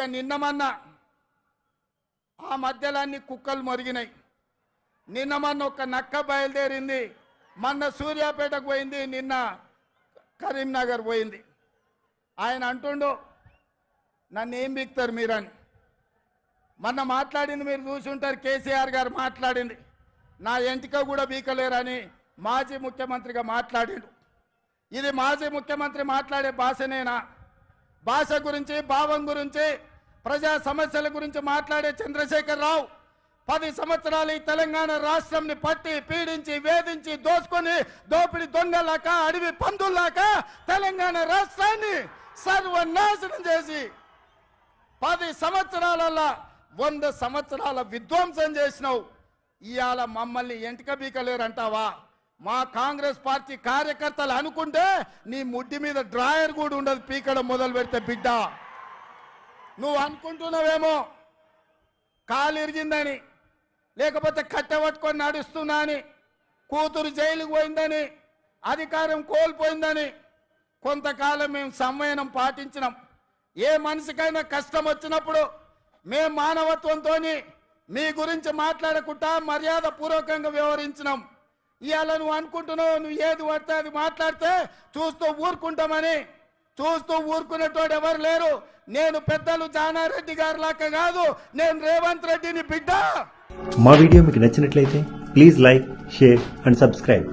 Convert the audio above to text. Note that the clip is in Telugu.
నిన్న మొన్న ఆ మధ్యలో అన్ని కుక్కలు మొరిగినాయి. నిన్న మొన్న ఒక నక్క బయలుదేరింది. మొన్న సూర్యాపేటకు పోయింది నిన్న కరీంనగర్ పోయింది. ఆయన అంటుండు నన్ను ఏం బిక్తారు మీరని? మొన్న మాట్లాడింది మీరు చూసుంటారు కేసీఆర్ గారు మాట్లాడింది. నా ఎంటిక కూడా బీకలేరని మాజీ ముఖ్యమంత్రిగా మాట్లాడిండు. ఇది మాజీ ముఖ్యమంత్రి మాట్లాడే భాషనేనా? భాష గురించి భావం గురించి ప్రజా సమస్యల గురించి మాట్లాడే చంద్రశేఖర్ రావు పది సంవత్సరాలు ఈ తెలంగాణ రాష్ట్రంని పట్టి పీడించి వేధించి దోసుకొని దోపిడి దొంగలాక అడవి పందుల్లాక తెలంగాణ రాష్ట్రాన్ని సర్వనాశనం చేసి పది సంవత్సరాలల్లా వంద సంవత్సరాల విధ్వంసం చేసినావు. ఇవాళ మమ్మల్ని ఎంటిక బీకలేరంటావా? మా కాంగ్రెస్ పార్టీ కార్యకర్తలు అనుకుంటే నీ ముడ్డి మీద డ్రాయర్ కూడా ఉండదు పీకడం మొదలు పెడితే బిడ్డ. నువ్వు అనుకుంటున్నావేమో? కాలు ఇరిగిందని లేకపోతే కట్టబట్టుకొని నడుస్తున్నా అని కూతురు జైలుకు పోయిందని అధికారం కోల్పోయిందని కొంతకాలం మేము సంవయనం పాటించినాం. ఏ మనిషికైనా కష్టం వచ్చినప్పుడు మేము మానవత్వంతో మీ గురించి మాట్లాడకుండా మర్యాద పూర్వకంగా వ్యవహరించినాం. ఇవాళ నువ్వు అనుకుంటున్నావు నువ్వు ఏది పడితే అది మాట్లాడితే చూస్తూ ఊరుకుంటామని. చూస్తూ ఊరుకునేటోడు ఎవరు లేరు. నేను పెద్దలు జానారెడ్డి గారి లాగా కాదు నేను రేవంత్ రెడ్డిని బిడ్డ. మా వీడియో మీకు నచ్చినట్లయితే please like share and subscribe.